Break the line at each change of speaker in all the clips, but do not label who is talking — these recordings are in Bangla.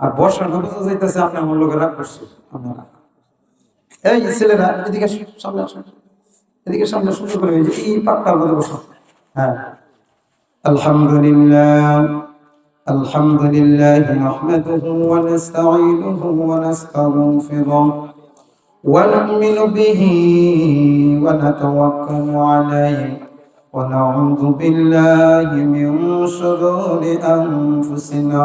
আর বর্ষার বোঝা যাইতেছে আপনি আমার লোকের রাগ করছে আপনারা এই ছেলেরা এদিকে সামনে আসুন এদিকে সামনে সুন্দর করে এই যে এই পাকটার মধ্যে বসো হ্যাঁ আলহামদুলিল্লাহ الحمد لله نحمده ونستعينه ونستغفره ونؤمن به ونتوكل عليه ونعوذ بالله من شرور أنفسنا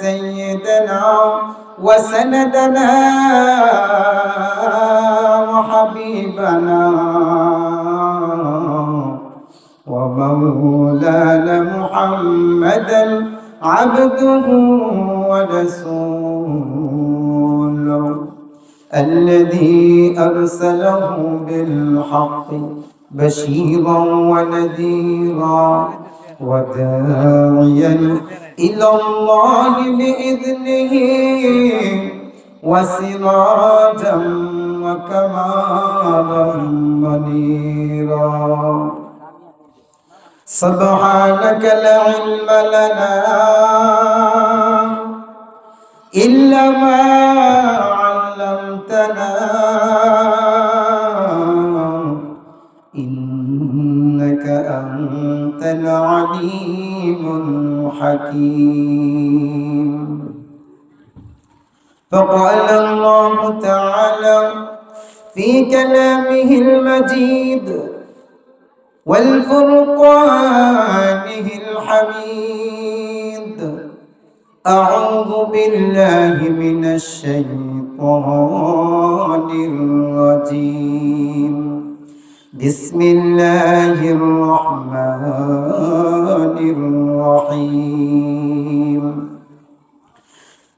سيدنا وسندنا وحبيبنا ومولانا محمدا عبده ورسوله الذي أرسله بالحق بشيرا ونذيرا وداعيا إلى الله بإذنه وسراجا وكمالا منيرا. سبحانك لا علم لنا إلا ما علمتنا. إنك أنت العليم الحكيم فقال الله تعالى في كلامه المجيد والفرقانه الحميد. أعوذ بالله من الشيطان الرجيم. بسم الله الرحمن الرحيم.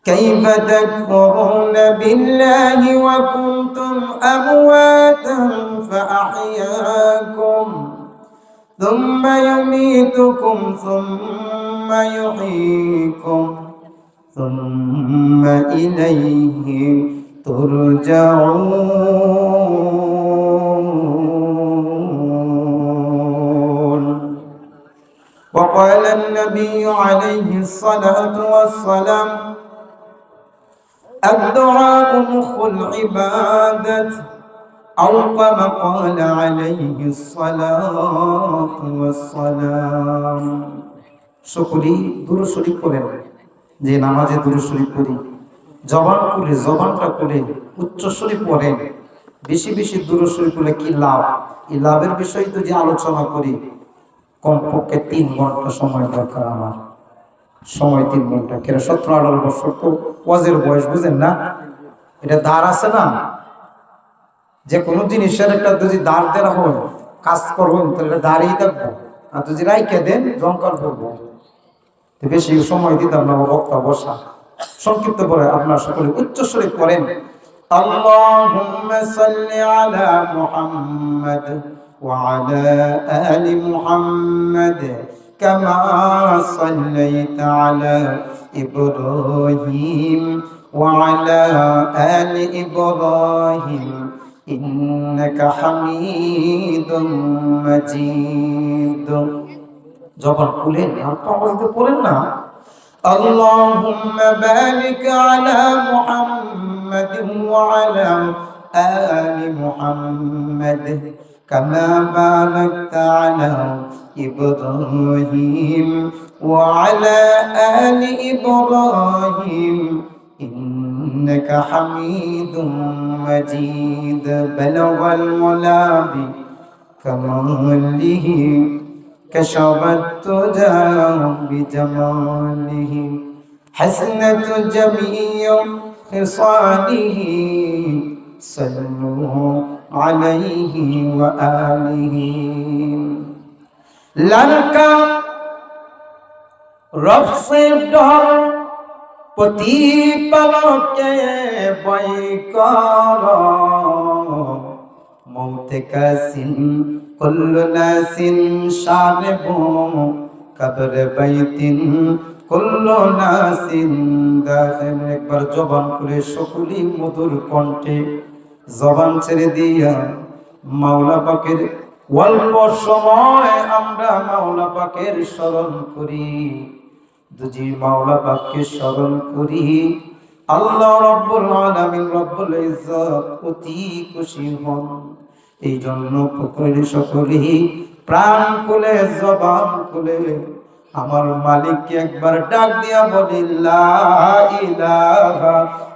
كيف تكفرون بالله وكنتم أمواتا فأحياكم ثم يميتكم ثم يحييكم ثم إليه ترجعون. وقال النبي عليه الصلاة والسلام الدعاء مخ العبادة أو كما قال عليه الصلاة والسلام সকলেই দূরশরী করেন যে নামাজে দূরশরী করি জবান খুলে জবানটা খুলে উচ্চস্বরী পড়েন বেশি বেশি দূরস্বরী করলে কি লাভ এই লাভের বিষয়ে তো যে আলোচনা করি কমপক্ষে তিন ঘণ্টা সময় দরকার আমার। সময় তিন ঘণ্টা। কেন? সতেরো, আঠারো বছর তো ওয়াজের বয়স, বুঝেন না? এটা ধার আছে না? যে কোনো জিনিসের একটা যদি দাঁড় দেওয়া হয়, কাজ করব, তাহলে দাঁড়িয়ে থাকব। আর যদি রাইকে দেন জঙ্কার করব। বেশি সময় দিতাম না বক্তা বসা। সংক্ষিপ্ত করে আপনার সকলে উচ্চস্বরে করেন আল্লাহ وعلى آل محمد كما صليت على إبراهيم وعلى آل إبراهيم إنك حميد مجيد যখন খুলেন আর তো আওয়াজ দিয়ে পড়েন না اللهم بارك على محمد وعلى آل محمد كما باركت على إبراهيم وعلى آل إبراهيم إنك حميد مجيد. بلغ الملا بكماله كشف التجى بجماله. حسنة جميع خصاله صلوا عليه وآله لنكا رفص دار প্রতি পালকে বই কর। মৌতে কাসিন কুল্লু নাসিন শারবু কবর বাইতিন, কুল্লু নাসিন, দাখিল। একবার জবান করে সকলেই মধুর কণ্ঠে জবান ছেড়ে দিয়া, মাওলা পাকের অল্প সময় আমরা মাওলা পাকের স্মরণ করি। দুজি মাওলা পাককে স্মরণ করি, আল্লাহ রব্বুল আলামিন রব্বুল ইজ্জত অতি খুশি হন। এই জন্য পুকুরে সকলে প্রাণ খুলে, জবান খুলে আমার মালিককে একবার ডাক দিয়া বলি, লা ইলাহা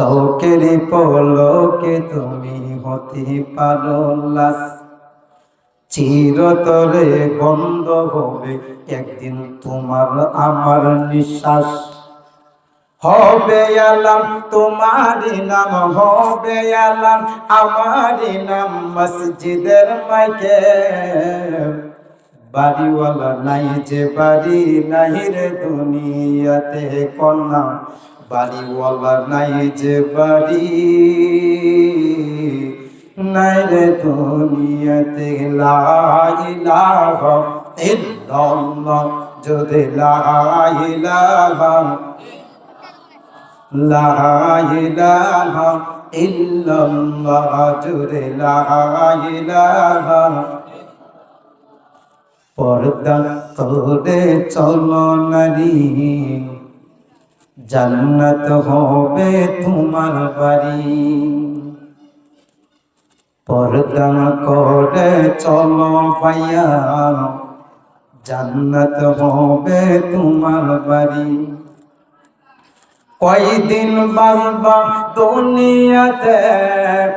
চোখের পলকে তুমি হতে পারো লাস চিরতরে বন্ধ হবে একদিন তোমার আমার নিঃশ্বাস। হবে আলাম তোমারি নাম হবে আলাম আমারি নাম মসজিদের মাইকে। বাড়িওয়ালা নাই যে বাড়ি নাই রে দুনিয়াতে কন্যা। বাড়িওয়ালা নাই যে বাড়ি। নাই রে দুনিয়াতে লা ইলাহা ইল্লাল্লাহ, যদি লা ইলাহা লা ইলাহা ইল্লাল্লাহ জুড়ে লা ইলাহা পর্দা করে চলো নারী। জান্নাত হবে তোমার বাড়ি। পর্দা করে চলো ভাইয়া জান্নাত হবে তোমার বাড়ি। কয়দিন বাজবা দুনিয়াতে?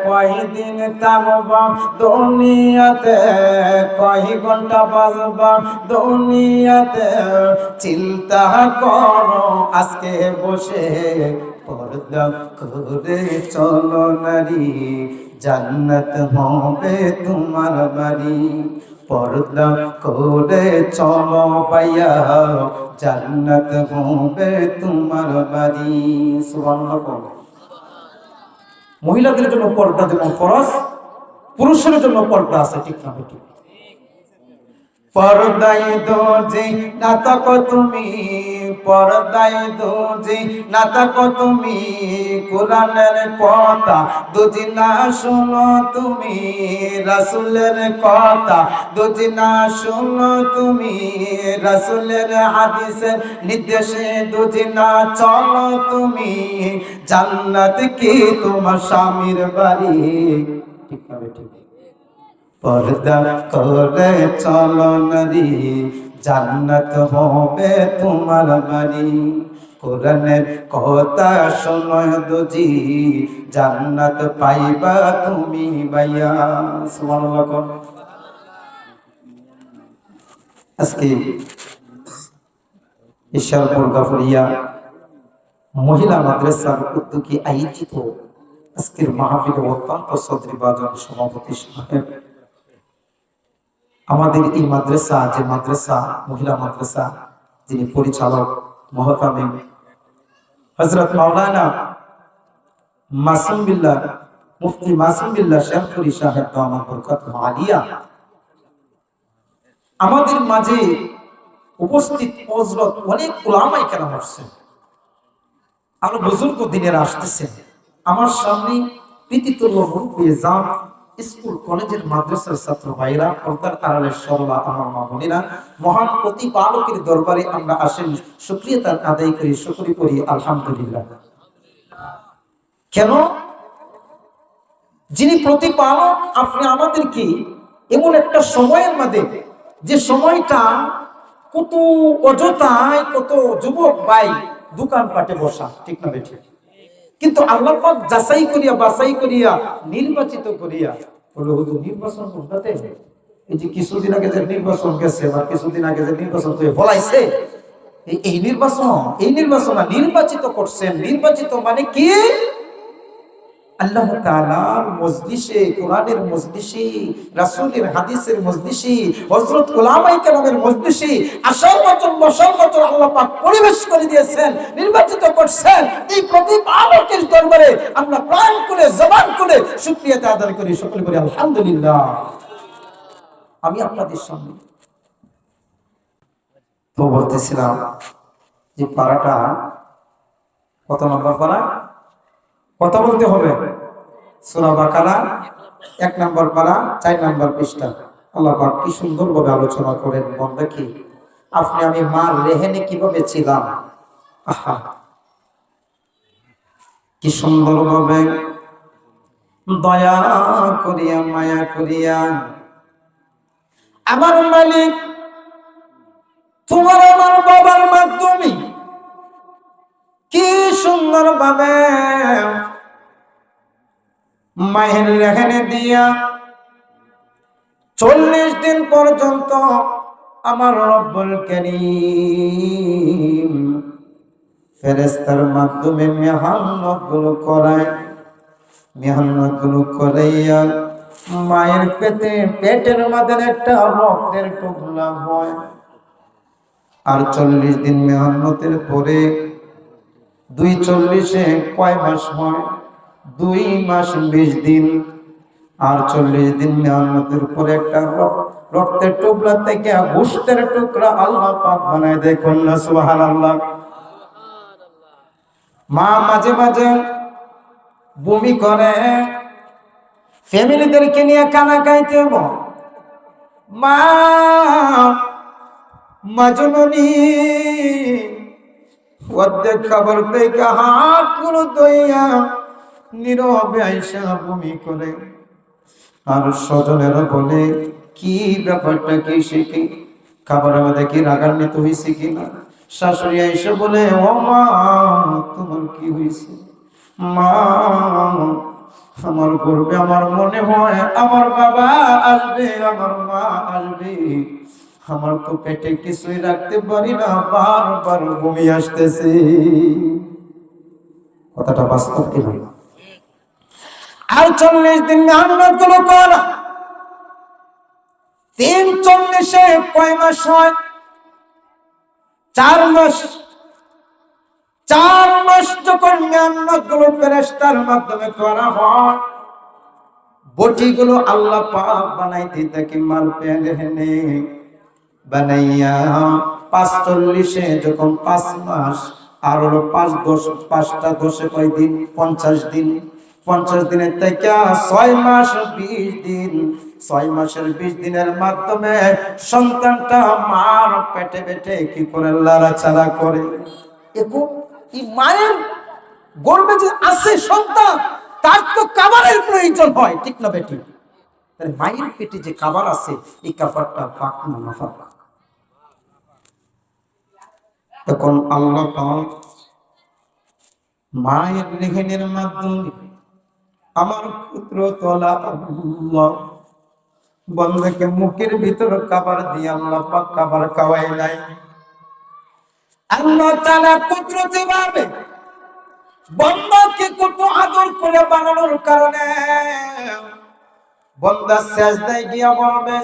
কয়দিন থাকবা দুনিয়াতে? কয় ঘণ্টা বাজবা দুনিয়াতে? চিন্তা করো, আজকে বসে পর্দা করে চলো নারী। জান্নাত হবে তোমার বাড়ি। পর্দা করে চলো পাইয়া জান্নাত হবে তোমার বাড়ি। মহিলাদের জন্য পর্দা যেমন ফরজ, পুরুষের জন্য পর্দা আছে, ঠিক না ঠিক পর্দাই দোজি না তুমি পর্দাই দোজি না তাকো তুমি, কোরআনের কথা দুজি না শোনো তুমি, রাসূলের কথা দুজি না শোনো তুমি, রাসূলের হাদিসের নির্দেশে দুজি না চলো তুমি। জান্নাত কি তোমার স্বামীর বাড়ি? ঠিক না ঠিক। পর্দা করে চলো নারী জান্নাত হবে তোমার বাড়ি কোরআনের কথা দুজি, জান্নাত পাইবা তুমি বাইয়া সুবহানাল্লাহ। আজকে ঈশ্বরপুর গাফরিয়া মহিলা মাদ্রাসার উদ্যোগে আয়োজিত আজকের মাহফিল অত্যন্ত সদরি বাজন সভাপতি সাহেব আমাদের এই মাদ্রাসা, যে মাদ্রাসা, মহিলা মাদ্রাসা, যিনি পরিচালক মহতামিম হজরত মাওলানা মাসুম বিল্লাহ মুফতি মাসুম বিল্লাহ শেখপুরি সাহেব দামাত বরকত আলিয়া আমাদের মাঝে উপস্থিত হজরত অনেক ওলামাই কেন আসছেন। আরও বুজুর্গ দিনের আসতেছেন। আমার সামনে প্রীতিতুল্য মুরব্বী জাম স্কুল, কলেজের মাদ্রাসার ছাত্র ভাইরা পর্দার আড়ালের সরলা আমার মা বোনেরা, মহান প্রতিপালকের দরবারে আমরা আসেন। সুক্রিয়তা আদায় করি, শুকরি করি, আলহামদুলিল্লাহ। কেন? যিনি প্রতিপালক, আপনি আমাদেরকে এমন একটা সময়ের মধ্যে, যে সময়টা কত অযথায়, কত যুবক ভাই দোকান পাটে বসা, ঠিক না বেঠিক কিন্তু আল্লাহ পাক যাচাই করিয়া, বাছাই করিয়া, নির্বাচিত করিয়া, বলে, হুজুর, নির্বাচন কোনটাতে? এই যে কিছুদিন আগে যে নির্বাচন গেছে বা কিছুদিন আগে যে নির্বাচন তুই বলাইছে, এই নির্বাচন এই নির্বাচন নির্বাচিত করছেন। নির্বাচিত মানে কি? আল্লাহ তাআলার মজলিসে, কোরআনের মজলিসে হাদিসের মজলিসে মজলিসে আল্লাহ পাক পরিবেশ করে দিয়েছেন, নির্বাচিত করছেন। এই প্রতিপালকের দরবারে আমরা প্রাণ করে জবান শুকরিয়া আদায় করি। সকলে আলহামদুলিল্লাহ। আমি আপনাদের সামনে তো বলতেছিলাম যে পাড়াটা কত নম্বর পাড়া? কথা বলতে হবে। সুরা বাকারা এক নম্বর পারা, চার নম্বর পৃষ্ঠা। আল্লাহ পাক কি সুন্দর ভাবে আলোচনা করেন বন্ধা কি আপনি, আমি মা রেহেনে কীভাবে ছিলাম? আহা। কি সুন্দর ভাবে দয়া করিয়া, মায়া করিয়া। আমার মালিক, তোমার আমার বাবার মাধ্যমে কি সুন্দর ভাবে মায়ের রেখানে দিয়া চল্লিশ দিন পর্যন্ত আমার রব্বুল করিম ফেরেস্তার মাধ্যমে মেহান্নতগুলো করায় মেহান্নতগুলো করাইয়া মায়ের পেটে, পেটের মাঝে একটা রক্তের টুকরা হয়। আর চল্লিশ দিন মেহান্নতের পরে দুই চল্লিশে কয় মাস হয়? দুই মাস বিশ দিন আর চল্লিশ দিন মেহান্নতের পরে একটা রক- রক্তের টুকরা থেকে গোষ্ঠের টুকরা আল্লাহ পাক বানায় দেখুন না? সুহান আল্লাহ মা মাঝে মাঝে বমি করে। ফ্যামিলিদেরকে নিয়ে কানা খাইতে। মা মাজননী অর্ধেক খাবার থেকে হাতগুলো দইয়া নীরবে আইসা বমি করে। আর স্বজনেরা বলে, কি ব্যাপারটা? কি সে কি? খাবার আমাদের কি রাগান্বিত হয়েছে কিনা শাশুড়ি আইসা বলে, ও মা, তোমার কি হয়েছে মা, আমার গর্বে আমার মনে হয় আমার বাবা আসবে, আমার মা আসবে। আমার তো পেটে কিছুই রাখতে পারি না, বারবার বমি আসতেছে। কথাটা বাস্তব কিনা আর চল্লিশ দিন মেহনতগুলো করা। তিন চল্লিশে কয় মাস হয়? চার মাস। চার মাস যখন মেহনতগুলো ফেরেস্তার মাধ্যমে করা হয় বটি গুলো আল্লাহ পাক বানাইতে থাকে মাল পেনে বানাইয়া পাঁচ চল্লিশে যখন পাঁচ মাস, আর পাঁচ দশ, পাঁচটা দশে কয় দিন পঞ্চাশ দিন। পঞ্চাশ দিনের থেকে ছয় মাস বিশ দিন। ছয় মাসের বিশ দিনের মাধ্যমে সন্তানটা মার পেটে পেটে কি করে লাড়াচাড়া করে? মায়ের গর্বে যে আছে সন্তান, তার তো কাবারের প্রয়োজন হয়, ঠিক না বেটি? মায়ের পেটে যে কাবার আছে, এই কাবারটা পাক না নাফা তখন আল্লাহ মায়ের রেহেনের মাধ্যমে আমার পুত্র তোলা বন্ধকে মুখের ভিতর কাবার দিয়ে আল্লাহ পাক কাবার খাওয়াই নাই। আল্লাহ তাআলা কুদরতি ভাবে, বন্দাকে কত আদর করে বানানোর কারণে। বন্দা গিয়া বলবে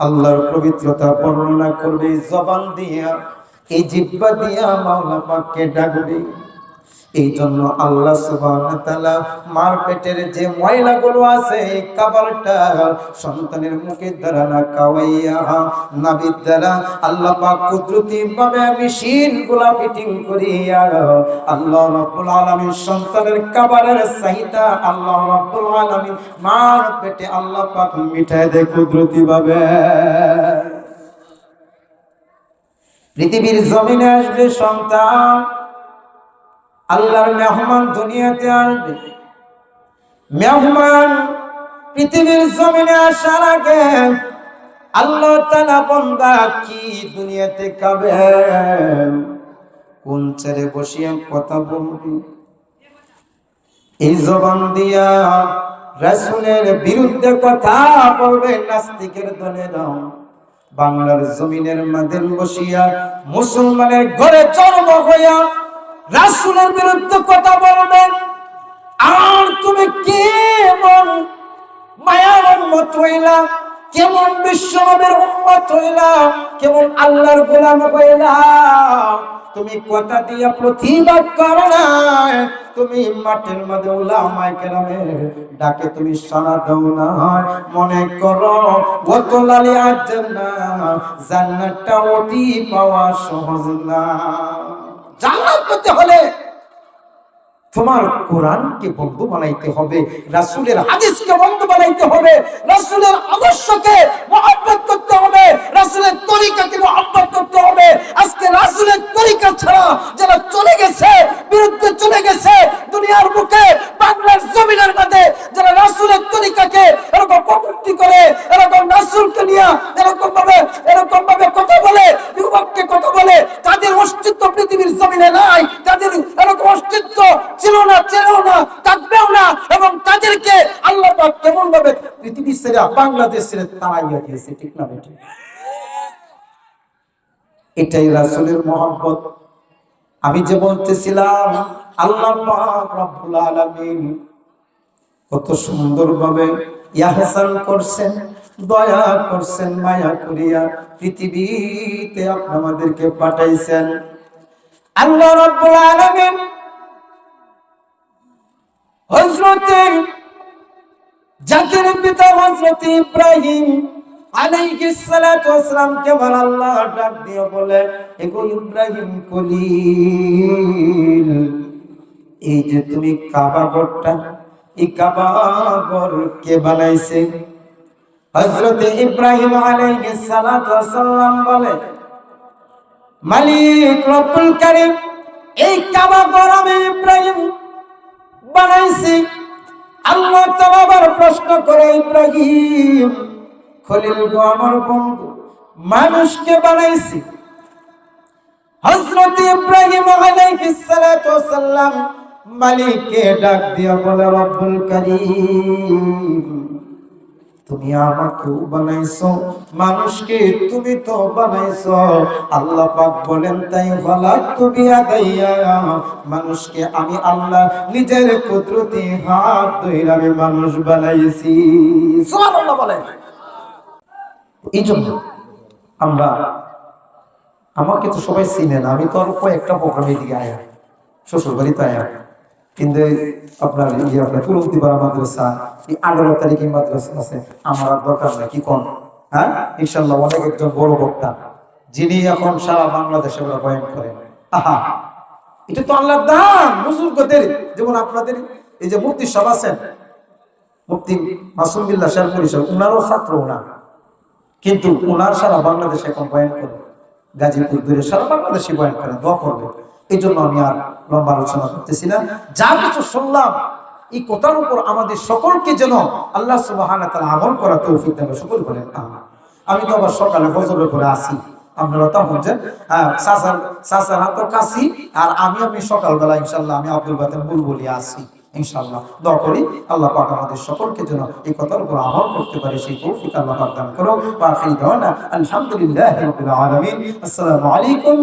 আল্লাহর পবিত্রতা বর্ণনা করবে, জবান দিয়া এই জিব্বা দিয়া মাওলা পাককে ডাকবে। এই জন্য আল্লাহ তাআলা মার পেটের যে ময়লাগুলো আছে সন্তানের মুখে দ্বারা না খাওয়াইয়া নাবির দ্বারা আল্লাহ পাক কুদরতি ভাবে আমি মেশিনগুলা ফিটিং করিয়া আল্লাহ রাব্বুল আলামিন সন্তানের খাবারের চাহিদা আল্লাহ রাব্বুল আলামিন মার পেটে আল্লাহ পাক মিঠাই দেয় কুদরতি ভাবে পৃথিবীর জমিনে আসবে সন্তান। আল্লাহর মেহমান দুনিয়াতে আসবে। মেহমান পৃথিবীর জমিনে আসার আগে আল্লাহ তালা বন্দা কি দুনিয়াতে খাবে? কোন ছেড়ে বসিয়া কথা বলবি? এই জবান দিয়া রাসুলের বিরুদ্ধে কথা বলবে, নাস্তিকের দলেরাও বাংলার জমিনের মাঝে বসিয়া মুসলমানের ঘরে জন্ম হইয়া রাসুলের বিরুদ্ধে কথা বলবেন। আর তুমি কে কেমন মায়ার মত হইলা? কেমন বিশ্বনবের উন্মত হইলাম, কেমন আল্লাহর গোলাম হইলা তুমি কথা দিয়া প্রতিবাদ করো না তুমি মাঠের মধ্যে উলামায়ে কেরামের ডাকে তুমি সাড়া দাও না মনে করো গত লালি আজ না জান্নাতটা অতি পাওয়া সহজ না। জান্নাত পেতে হলে তোমার কোরআনকে বন্ধু বানাইতে হবে, রাসুলের হাদিসকে বন্ধু বানাইতে হবে, রাসুলের আদর্শকে মহব্বত করতে হবে, রাসুলের তরিকাকে মহব্বত করতে হবে। আজকে রাসুলের তরিকা ছাড়া যারা চলে গেছে, বিরুদ্ধে পৃথিবী বাংলাদেশ ছেড়ে তাড়াইয়া দিয়েছে ঠিক না বেটি? এটাই রাসূলের মহব্বত। আমি যে বলতেছিলাম, আল্লাহ রব্বুল আলামিন কত সুন্দরভাবে ইহসান করছেন, দয়া করছেন, মায়া করিয়া পৃথিবীতে আপনি আমাদেরকে পাঠাইছেন। আল্লাহ রাব্বুল আলামিন হযরতের জাতির পিতা হযরত ইব্রাহিম আল্লাহ ডাক দিয়ে বলে ইব্রাহিম এই যে তুমি কাবা কে বানাইছে? বলে, মালিক রব্বুল কারীম, এই কাবা ঘর আমি ইব্রাহিম বানাইছি। আল্লাহ তোমার প্রশ্ন করে, ইব্রাহিম খলিল গো আমার বন্ধু, মানুষকে বানাইছি। হজরত ইব্রাহিম ওয়াসাল্লাম মালিককে ডাক দিয়া বলে, রব্বুল কারীম তুমি আমাকেও বানাইছো, মানুষকে তুমি তো বানাইছো। আল্লাহ পাক বলেন, তাই ফালাক তুমি আদাইয়া, মানুষকে আমি আল্লাহ নিজের কুদরতি হাত ধরে আমি মানুষ বানাইছি। সুবহানাল্লাহ বলেন। এই জন্য আমরা, আমাকে তো সবাই চিনে না, আমি তো আর কয়েকটা প্রোগ্রামে দিকে আয়া শ্বশুর বাড়িতে আয়া। কিন্তু আপনার ইয়ে আপনার তুলন্তিপাড়া মাদ্রাসা, এই আঠারো তারিখে মাদ্রাসা আছে, আমার দরকার নাই, কি কোন হ্যাঁ? ইনশাল্লাহ অনেক একজন বড় বক্তা, যিনি এখন সারা বাংলাদেশে ওরা বয়ান করেন। আহা! এটা তো আল্লাহর দান, বুজুর্গদের। যেমন আপনাদের, এই যে মুক্তি সব আছেন মুক্তি মাসুম বিল্লাহ শের পরিষদ, উনারও ছাত্র উনার। কিন্তু ওনার সারা বাংলাদেশে এখন বয়ান করে গাজীপুর দূরে সারা বাংলাদেশে বয়ান করে দোয়া করবে এই জন্য আমি আর লম্বা আলোচনা করতেছি না। যা কিছু শুনলাম, এই কথার উপর আমাদের সকলকে যেন আল্লাহ আমল করা তৌফিক দেবে সকল বলেন আমি তো আবার সকালে ফজরের করে আসি আপনারা সাসার হাত কাশি আর আমি আমি সকালবেলা ইনশাল্লাহ আমি আব্দুল বাতেন আসি দোয়া করি আল্লাহ পাক আমাদের সকলকে যেন এই কথার উপর আমল করতে পারে, সেই তৌফিক আল্লাহ দান করো ওয়া আখির দাওয়ানা, আলহামদুলিল্লাহি আসসালামু আলাইকুম